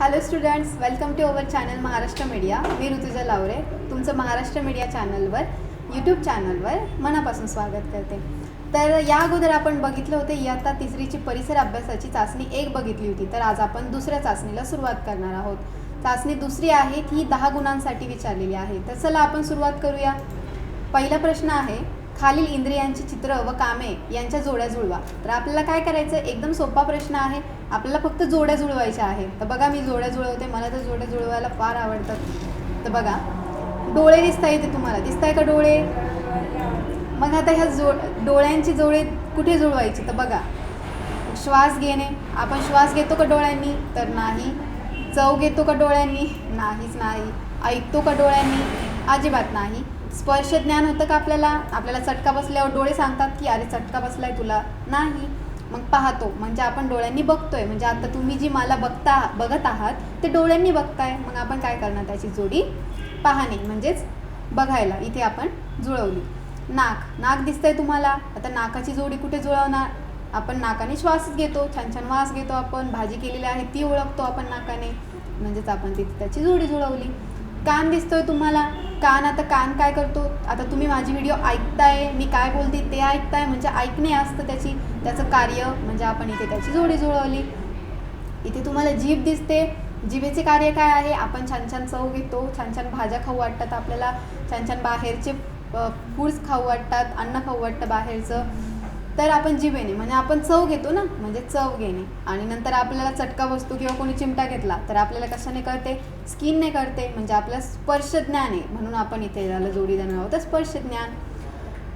Hello students welcome to our channel Maharashtra media मी ऋतुजा लावरे तुमचं Maharashtra media चॅनलवर YouTube चॅनलवर मनापासून स्वागत करते. तर या अगोदर आपण बघितलं होते इयत्ता तिसरीची परिसर अभ्यासाची चाचणी एक बघितली होती. तर आज आपण दुसऱ्या चाचणीला सुरुवात करणार आहोत. चाचणी दुसरी आहे ती दहा गुणांसाठी विचारलेली आहे. तर चला आपण सुरुवात करूया. पहिला प्रश्न आहे खालील इंद्रियांची चित्र व कामे यांच्या जोड्या जुळवा. तर आपल्याला काय करायचं? एकदम सोपा प्रश्न आहे. आपल्याला फक्त जोड्या जुळवायच्या आहे तर बघा मी जोड्या जुळवते. मला तर जोड्या जुळवायला फार आवडतात. तर बघा डोळे दिसता येते तुम्हाला. दिसताय का डोळे? मग आता ह्या जो डोळ्यांची जोडे कुठे जुळवायची? तर बघा श्वास घेणे. आपण श्वास घेतो का डोळ्यांनी? तर नाही. चव घेतो का डोळ्यांनी? नाहीच नाही. ऐकतो का डोळ्यांनी? अजिबात नाही. स्पर्श ज्ञान होतं का आपल्याला? आपल्याला चटका बसल्यावर डोळे सांगतात की अरे चटका बसलाय तुला. नाही. मग पाहतो. म्हणजे आपण डोळ्यांनी बघतोय. म्हणजे आता तुम्ही जी मला बघता बघत आहात ते डोळ्यांनी बघताय. मग आपण काय करणार? त्याची जोडी पाहणे. म्हणजेच बघायला. इथे आपण जुळवली. नाक. नाक दिसतंय तुम्हाला. आता नाकाची जोडी कुठे जुळवणार? आपण नाकाने श्वास घेतो. छान छान वास घेतो आपण. भाजी केलेली आहे ती ओळखतो आपण नाकाने. म्हणजेच आपण तिथे त्याची जोडी जुळवली. कान दिसतोय तुम्हाला. कान आता कान काय करतो? आता तुम्ही माझी व्हिडिओ ऐकताय मी काय बोलते ते ऐकताय म्हणजे ऐकणे असतं त्याची त्याचं कार्य म्हणजे आपण इथे त्याची जोडी जुळवली. इथे तुम्हाला जीभ दिसते. जिभेचे कार्य काय आहे? आपण छान छान चव घेतो छान छान भाज्या खाऊ वाटतात आपल्याला छान छान बाहेरचे फूड्स खाऊ वाटतात अन्न खाऊ वाटतं बाहेरचं. तर आपण जिभेने म्हणजे आपण चव घेतो ना म्हणजे चव घेणे. आणि नंतर आपल्याला चटका बसतो किंवा कोणी चिमटा घेतला तर आपल्याला कशाने कळते स्किनने कळते म्हणजे आपलं स्पर्श ज्ञान आहे. म्हणून आपण इथे झालं जोडीदार आहोत तर स्पर्श ज्ञान.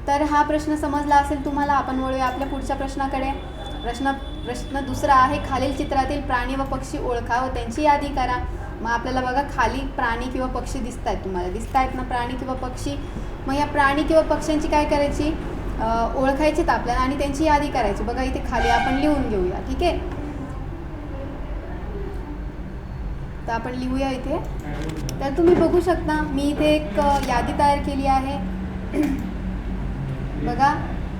तर हा प्रश्न समजला असेल तुम्हाला आपण वळूया आपल्या पुढच्या प्रश्नाकडे. प्रश्न प्रश्न दुसरा आहे खालील चित्रातील प्राणी व पक्षी ओळखा व त्यांची यादी करा. मग आपल्याला बघा खाली प्राणी किंवा पक्षी दिसत आहेत तुम्हाला. दिसत आहेत ना प्राणी किंवा पक्षी? मग या प्राणी किंवा पक्ष्यांची काय करायची? ओळखायचीत आपल्याला आणि त्यांची यादी करायची. बघा इथे खाली आपण लिहून घेऊया ठीक आहे? तर आपण लिहूया इथे. तर तुम्ही बघू शकता मी इथे एक यादी तयार केली आहे. बघा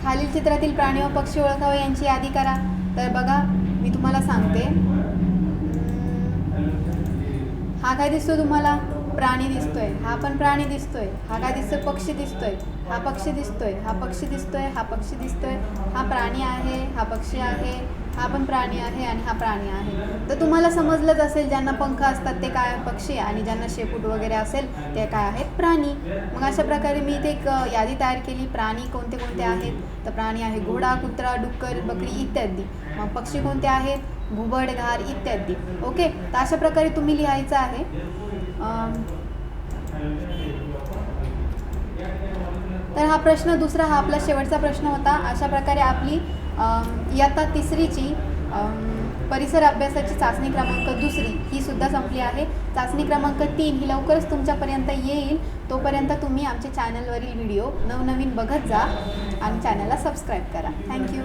खालील चित्रातील प्राणी व पक्षी ओळखावे यांची यादी करा. तर बघा मी तुम्हाला सांगते. हा काय दिसतो तुम्हाला? प्राणी दिसतोय. हा पण प्राणी दिसतोय. हा काय दिसतोय? पक्षी दिसतोय. हा पक्षी दिसतोय. हा पक्षी दिसतोय. हा पक्षी दिसतोय. हा प्राणी आहे. हा पक्षी आहे. हा पण प्राणी आहे आणि हा प्राणी आहे. तर तुम्हाला समजलंच असेल ज्यांना पंख असतात ते काय पक्षी आणि ज्यांना शेपूट वगैरे असेल ते काय आहेत? प्राणी. मग अशा प्रकारे मी इथे एक यादी तयार केली. प्राणी कोणते कोणते आहेत? तर प्राणी आहे घोडा कुत्रा डुक्कर बकरी इत्यादी. मग पक्षी कोणते आहेत? घुबड घार इत्यादी. ओके? तर अशा प्रकारे तुम्ही लिहायचं आहे. तर हा प्रश्न दुसरा हा आपला शेवटचा प्रश्न होता. अशा प्रकारे आपली इयत्ता तिसरीची परिसर अभ्यासाची चाचणी क्रमांक दुसरी ही सुद्धा संपली आहे. चाचणी क्रमांक तीन ही लवकरच तुमच्यापर्यंत येईल. तोपर्यंत तुम्ही आमच्या चॅनलवरील व्हिडिओ नवनवीन बघत जा आणि चॅनलला सबस्क्राईब करा. थँक्यू